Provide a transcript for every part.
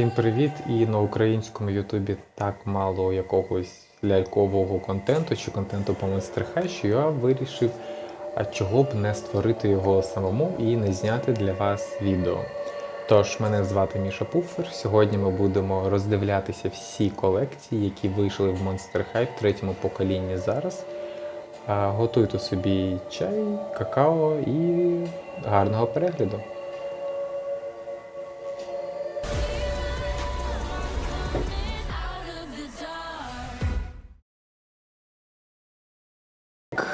Всім привіт! І на українському Ютубі так мало якогось лялькового контенту чи контенту по Monster що я вирішив, а чого б не створити його самому і не зняти для вас відео. Тож, мене звати Міша Пуфер. Сьогодні ми будемо роздивлятися всі колекції, які вийшли в Monster High в третьому поколінні зараз. Готуйте собі чай, какао і гарного перегляду.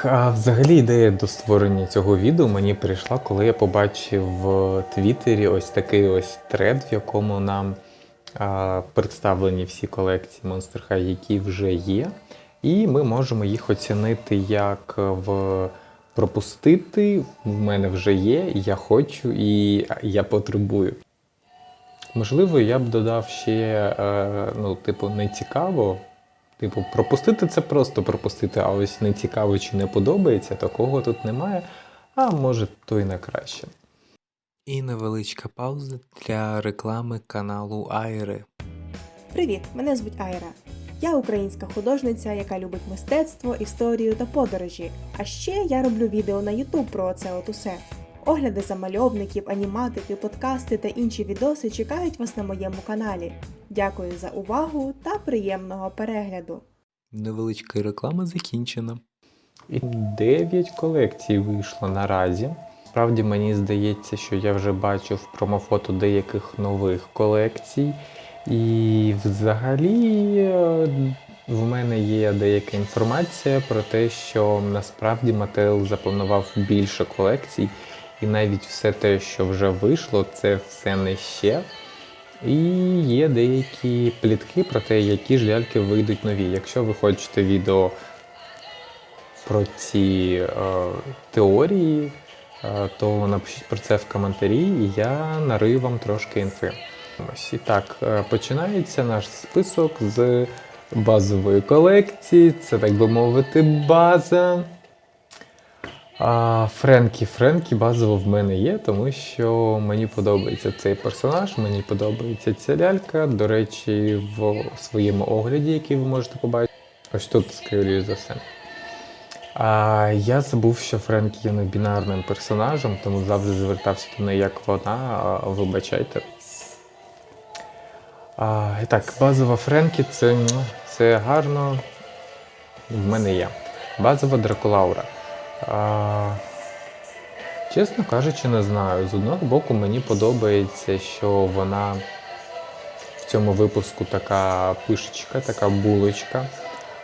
А взагалі ідея до створення цього відео мені прийшла, коли я побачив в Твіттері ось такий ось тред, в якому нам а, представлені всі колекції Monster High, які вже є. І ми можемо їх оцінити як в пропустити. В мене вже є, я хочу і я потребую. Можливо, я б додав ще, е, ну, типу, не цікаво. Типу, пропустити це просто пропустити, а ось не цікаво чи не подобається, такого тут немає. А може, то й на краще. І невеличка пауза для реклами каналу Айри. Привіт, мене звуть Айра. Я українська художниця, яка любить мистецтво, історію та подорожі. А ще я роблю відео на YouTube про це от усе. Огляди замальовників, аніматики, подкасти та інші відоси чекають вас на моєму каналі. Дякую за увагу та приємного перегляду. Невеличка реклама закінчена. І 9 колекцій вийшло наразі. Справді мені здається, що я вже бачив промофото деяких нових колекцій. І взагалі е, в мене є деяка інформація про те, що насправді Мател запланував більше колекцій, і навіть все те, що вже вийшло, це все не ще. І є деякі плітки про те, які ж ляльки вийдуть нові. Якщо ви хочете відео про ці е, теорії, е, то напишіть про це в коментарі, і я нарию вам трошки інфи. Ось і так, е, починається наш список з базової колекції. Це, так би мовити, база. А Френкі Френкі базово в мене є, тому що мені подобається цей персонаж, мені подобається ця лялька. До речі, в своєму огляді, який ви можете побачити, ось тут скоріше за все. А я забув, що Френкі є небінарним персонажем, тому завжди звертався до неї як вона, а, вибачайте. А, і так, базова Френкі це, ну, це гарно. В мене є. Базова Дракулаура. А, чесно кажучи, не знаю. З одного боку, мені подобається, що вона в цьому випуску така пишечка, така булочка,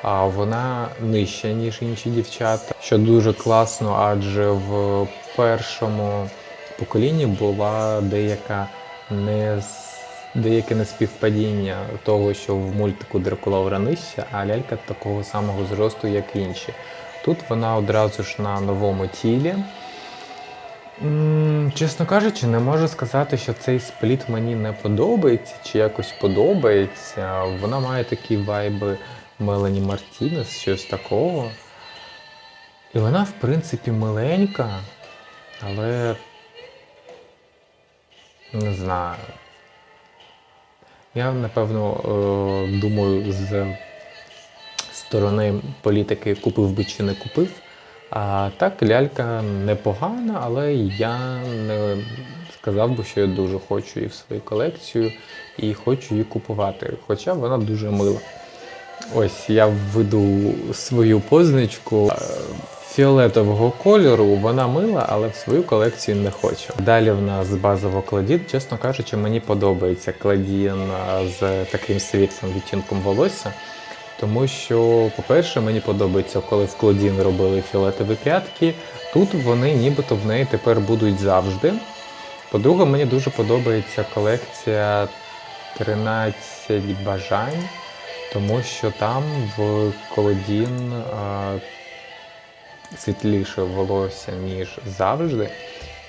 а вона нижча, ніж інші дівчата. Що дуже класно, адже в першому поколінні була деяка не деяке неспівпадіння того, що в мультику Дракулаура нижча, а лялька такого самого зросту, як інші. Тут вона одразу ж на новому тілі. Чесно кажучи, не можу сказати, що цей спліт мені не подобається чи якось подобається. Вона має такі вайби Мелані Мартінес, щось такого. І вона, в принципі, миленька, але не знаю. Я, напевно, е, думаю, з сторони політики купив би чи не купив. А так, лялька непогана, але я не сказав би, що я дуже хочу її в свою колекцію і хочу її купувати. Хоча вона дуже мила. Ось я введу свою позначку е, фіолетового кольору. Вона мила, але в свою колекцію не хочу. Далі в нас базово кладін. Чесно кажучи, мені подобається кладін е, з таким світлим відтінком волосся. Тому що, по-перше, мені подобається, коли в Клодін робили фіолетові прядки. Тут вони нібито в неї тепер будуть завжди. По-друге, мені дуже подобається колекція 13 бажань, тому що там в Колодін е, світліше волосся, ніж завжди.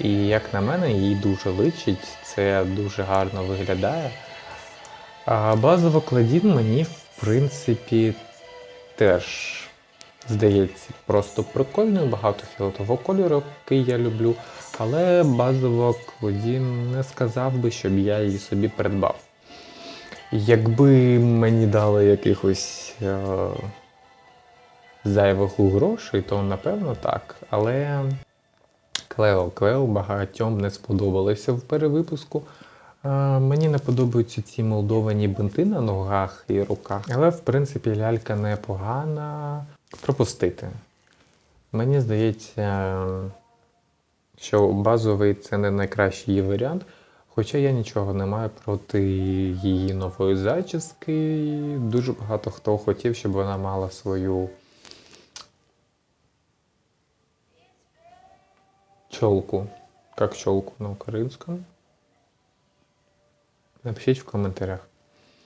І як на мене, їй дуже личить, це дуже гарно виглядає. А базово кладін мені, в принципі, теж здається просто прикольною, багато фіолетового кольору, який я люблю. Але базово кладін не сказав би, щоб я її собі придбав. Якби мені дали якихось е, зайвих грошей, то напевно так. Але Клео, Клео багатьом не сподобалося в перевипуску. Мені не подобаються ці молдовані бинти на ногах і руках, але в принципі лялька непогана. Пропустити. Мені здається, що базовий це не найкращий її варіант. Хоча я нічого не маю проти її нової зачіски. Дуже багато хто хотів, щоб вона мала свою чолку. Як чолку на українському? Напишіть в коментарях.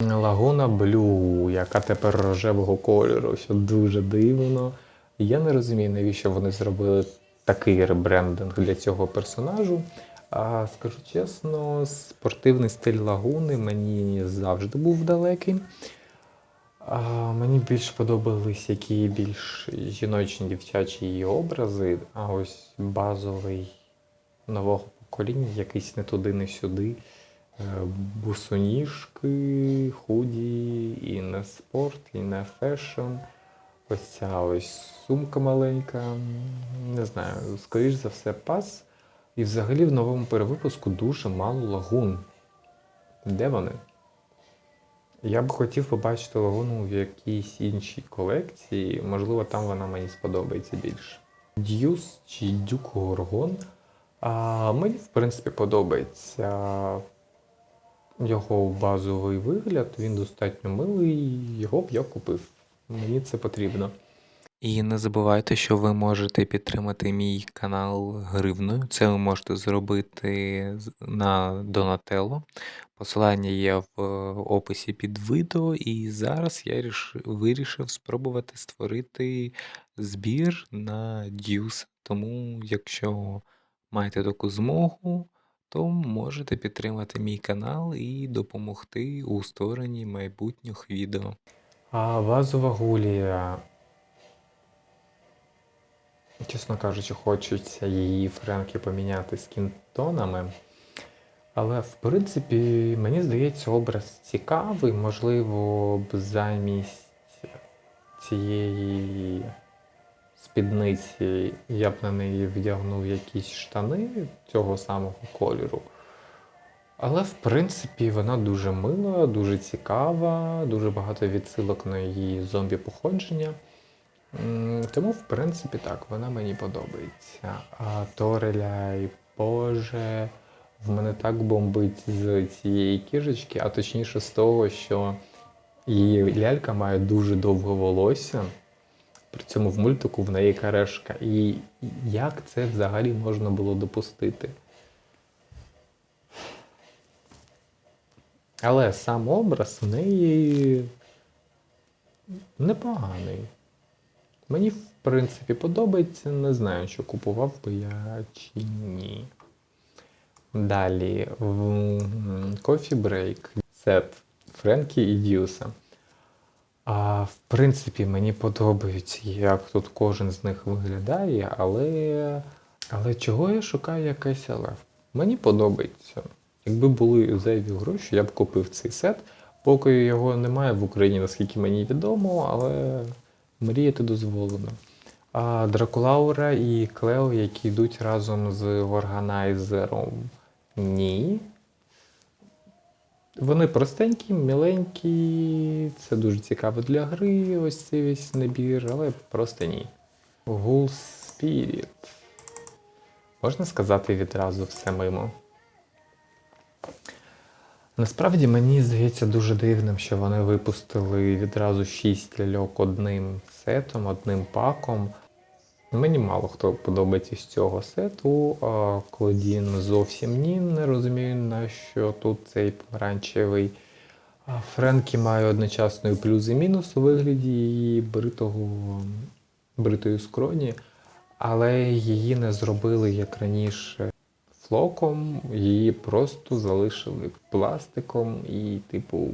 Лагуна Блю, яка тепер рожевого кольору, що дуже дивно. Я не розумію, навіщо вони зробили такий ребрендинг для цього персонажу. А скажу чесно, спортивний стиль лагуни мені завжди був далекий. А, мені більш подобались які більш жіночні дівчачі її образи, а ось базовий нового покоління, якийсь не туди, не сюди. Е, Бусоніжки, худі, і не спорт, і не фешн. Ось ця ось сумка маленька. Не знаю, скоріш за все, пас. І взагалі в новому перевипуску дуже мало лагун. Де вони? Я б хотів побачити лагуну в якійсь іншій колекції. Можливо, там вона мені сподобається більше. Д'юс чи Дюк Горгон. А, мені, в принципі, подобається його базовий вигляд. Він достатньо милий, його б я купив. Мені це потрібно. І не забувайте, що ви можете підтримати мій канал гривною. Це ви можете зробити на Donatello. Посилання є в е, описі під відео, і зараз я вирішив спробувати створити збір на Deuce. Тому, якщо маєте таку змогу, то можете підтримати мій канал і допомогти у створенні майбутніх відео. А базова гулія. Чесно кажучи, хочеться її Френкі поміняти з кінтонами. Але в принципі, мені здається, образ цікавий. Можливо, б замість цієї спідниці я б на неї вдягнув якісь штани цього самого кольору. Але в принципі вона дуже мила, дуже цікава, дуже багато відсилок на її зомбі походження. Тому, в принципі, так, вона мені подобається. А Тореляй, Боже, в мене так бомбить з цієї кіжечки, а точніше з того, що її лялька має дуже довге волосся. При цьому в мультику в неї карешка. І як це взагалі можна було допустити? Але сам образ в неї непоганий. Мені, в принципі, подобається, не знаю, що купував би я чи ні. Далі, Coffee Break сет Френкі і Дюса. А, в принципі, мені подобається, як тут кожен з них виглядає, але, але чого я шукаю якесь але? Мені подобається. Якби були зайві гроші, я б купив цей сет. Поки його немає в Україні, наскільки мені відомо, але мріяти дозволено. А Дракулаура і Клео, які йдуть разом з органайзером. Ні. Вони простенькі, міленькі, це дуже цікаво для гри, ось цей весь набір, але просто ні. Ghoul Spirit. Можна сказати відразу все мимо. Насправді мені здається дуже дивним, що вони випустили відразу 6 ляльок одним сетом, одним паком. Мені мало хто подобається з цього сету. а Клодін зовсім ні, не розумію, на що тут цей помаранчевий. Френкі має одночасно і плюс і мінус у вигляді її бритого, бритої скроні, але її не зробили як раніше флоком, її просто залишили пластиком і, типу.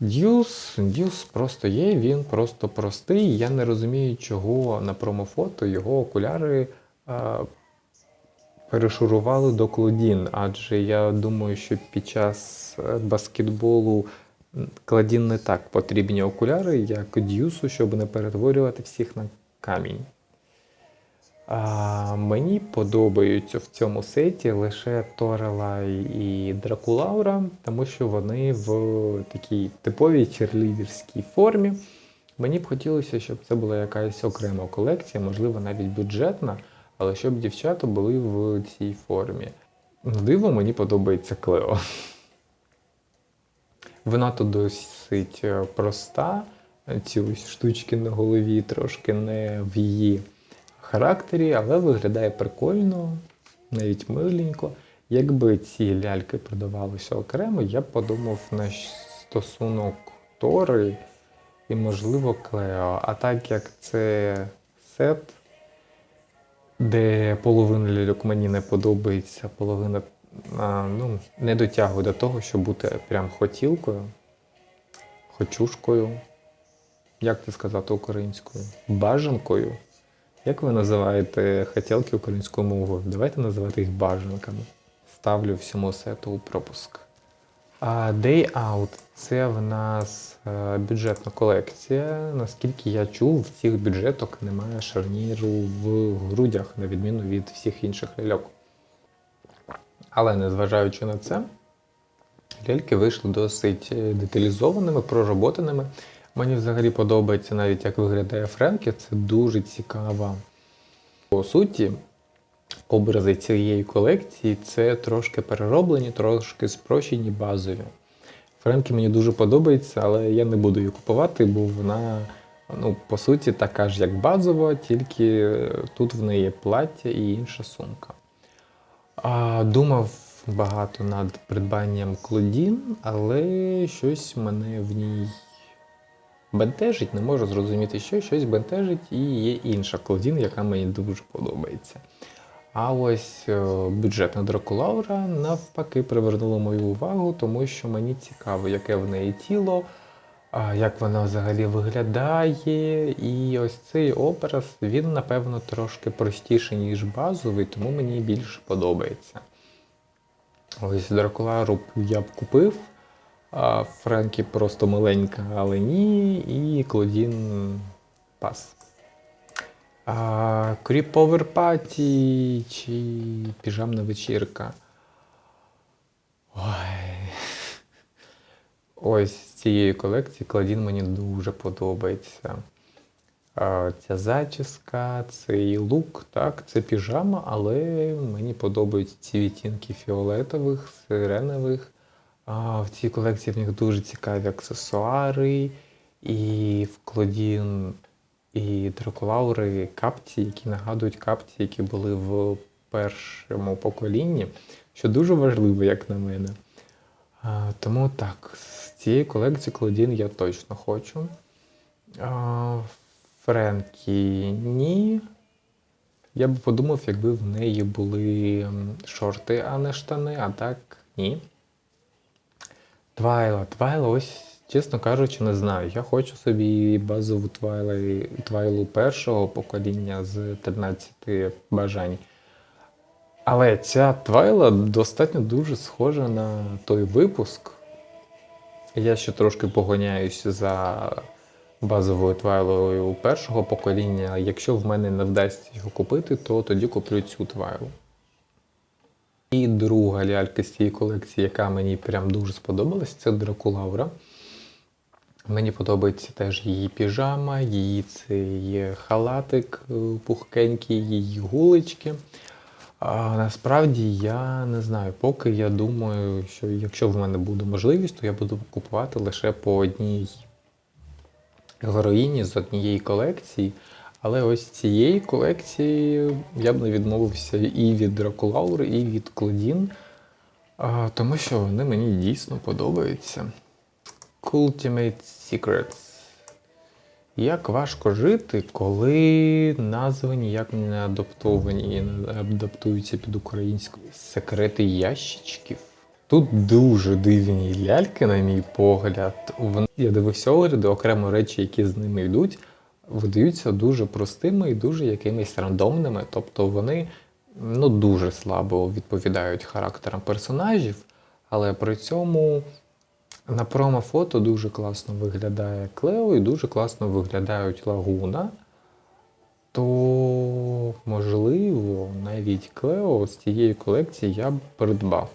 Дюс, Дюс просто є, він просто простий. Я не розумію, чого на промофото його окуляри а, перешурували до Клодін, адже я думаю, що під час е, баскетболу Клодін не так потрібні окуляри, як дюсу, щоб не перетворювати всіх на камінь. А, мені подобаються в цьому сеті лише Торелай і Дракулаура, тому що вони в такій типовій черлідерській формі. Мені б хотілося, щоб це була якась окрема колекція, можливо, навіть бюджетна, але щоб дівчата були в цій формі. Диво мені подобається Клео. Вона тут досить е, проста. Ці ось штучки на голові трошки не в її характері, але виглядає прикольно, навіть миленько. Якби ці ляльки продавалися окремо, я б подумав на стосунок Тори і, можливо, Клео. А так як це сет, де половина ляльок мені не подобається, половина а, ну, не дотягує до того, щоб бути прям хотілкою, хочушкою. Як це сказати українською? Бажанкою. Як ви називаєте хотілки українською мовою? Давайте називати їх бажанками. Ставлю всьому сету у пропуск. А Day Out це в нас е, бюджетна колекція. Наскільки я чув, в цих бюджеток немає шарніру в грудях, на відміну від всіх інших ляльок. Але незважаючи на це, ляльки вийшли досить е, деталізованими, пророботаними. Мені взагалі подобається навіть як виглядає Френкі. Це дуже цікаво. По суті, образи цієї колекції це трошки перероблені, трошки спрощені базові. Френкі мені дуже подобається, але я не буду її купувати, бо вона, ну, по суті, така ж, як базова, тільки е, тут в неї плаття і інша сумка. А, думав багато над придбанням Клодін, але щось мене в ній бентежить, не можу зрозуміти, що щось бентежить, і є інша Клодін, яка мені дуже подобається. А ось е, бюджетна Дракулаура навпаки привернула мою увагу, тому що мені цікаво, яке в неї тіло, як вона взагалі виглядає. І ось цей образ, він, напевно, трошки простіший, ніж базовий, тому мені більше подобається. Ось Дракулару я б купив, а Френкі просто маленька, але ні, і Клодін пас. А, Кріповер паті чи піжамна вечірка. Ой. Ось з цієї колекції Клодін мені дуже подобається. А, Ця зачіска, цей лук, так, це піжама, але мені подобаються ці відтінки фіолетових, сиренових. А, в цій колекції в них дуже цікаві аксесуари, і в Клодін, і Дракулаури капці, які нагадують капці, які були в першому поколінні, що дуже важливо, як на мене. А, тому так, з цієї колекції Клодін я точно хочу. А, Френкі ні. Я би подумав, якби в неї були шорти, а не штани, а так ні. Твайла. Твайла, ось, чесно кажучи, не знаю. Я хочу собі базову твайла, твайлу першого покоління з 13 бажань. Але ця твайла достатньо дуже схожа на той випуск. Я ще трошки погоняюся за базовою твайлою першого покоління. Якщо в мене не вдасться його купити, то тоді куплю цю твайлу. І друга лялька з цієї колекції, яка мені прям дуже сподобалась, це Дракулаура. Мені подобається теж її піжама, її цей халатик е, пухкенький, її гулички. А насправді я не знаю, поки я думаю, що якщо в мене буде можливість, то я буду купувати лише по одній героїні з однієї колекції. Але ось цієї колекції я б не відмовився і від Дракулаури, і від Клодін, тому що вони мені дійсно подобаються. Ultimate Secrets. Як важко жити, коли назви ніяк не адаптовані і не адаптуються під українську. Секрети ящичків. Тут дуже дивні ляльки, на мій погляд. Я дивився огляди, окремо речі, які з ними йдуть, видаються дуже простими і дуже якимись рандомними. Тобто вони ну, дуже слабо відповідають характерам персонажів, але при цьому на промо-фото дуже класно виглядає Клео і дуже класно виглядають Лагуна. То, можливо, навіть Клео з цієї колекції я б придбав.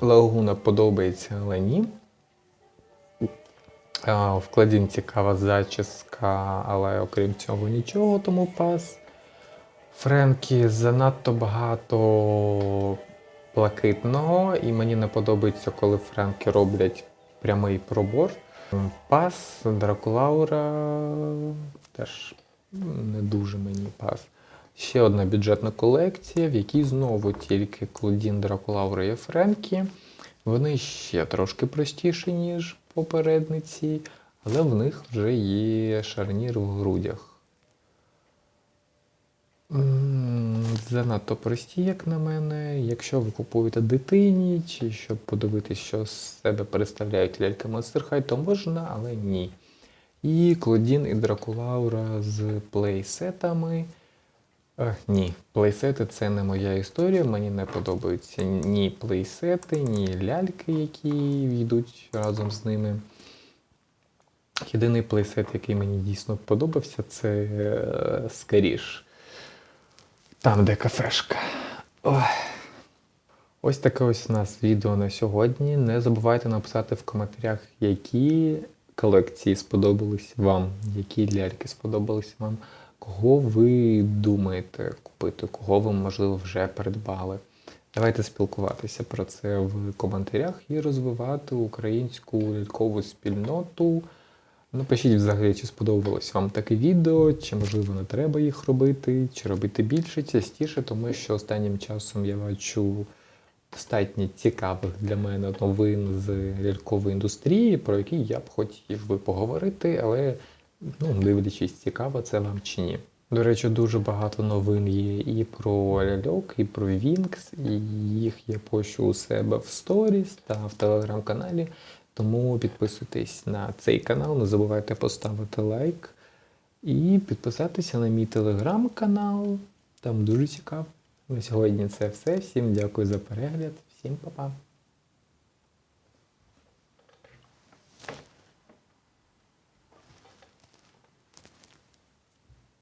Лагуна подобається, але ні. Вкладін цікава зачіска, але окрім цього нічого, тому пас. Френкі занадто багато блакитного, і мені не подобається, коли Френки роблять прямий пробор. Пас Дракулаура теж не дуже мені пас. Ще одна бюджетна колекція, в якій знову тільки Клодін, Дракулаура і Френкі. Вони ще трошки простіші, ніж попередниці, але в них вже є шарнір в грудях. Занадто прості, як на мене. Якщо ви купуєте дитині, чи щоб подивитись, що з себе представляють ляльки Monster то можна, але ні. І Клодін і Дракулаура з плейсетами. Ні, плейсети це не моя історія. Мені не подобаються ні плейсети, ні ляльки, які йдуть разом з ними. Єдиний плейсет, який мені дійсно подобався, це е, Скаріш. Там, де кафешка. Ой. Ось таке ось у нас відео на сьогодні. Не забувайте написати в коментарях, які колекції сподобались вам, які ляльки сподобались вам, кого ви думаєте купити, кого ви, можливо, вже придбали. Давайте спілкуватися про це в коментарях і розвивати українську лялькову спільноту. Напишіть взагалі, чи сподобалось вам таке відео, чи можливо не треба їх робити, чи робити більше, частіше, тому що останнім часом я бачу достатньо цікавих для мене новин з лялькової індустрії, про які я б хотів би поговорити, але ну, дивлячись, цікаво це вам чи ні. До речі, дуже багато новин є і про ляльок, і про Вінкс, і їх я пощу у себе в сторіс та в телеграм-каналі. Тому підписуйтесь на цей канал, не забувайте поставити лайк і підписатися на мій телеграм-канал. Там дуже цікаво. На сьогодні це все. Всім дякую за перегляд, всім па-па.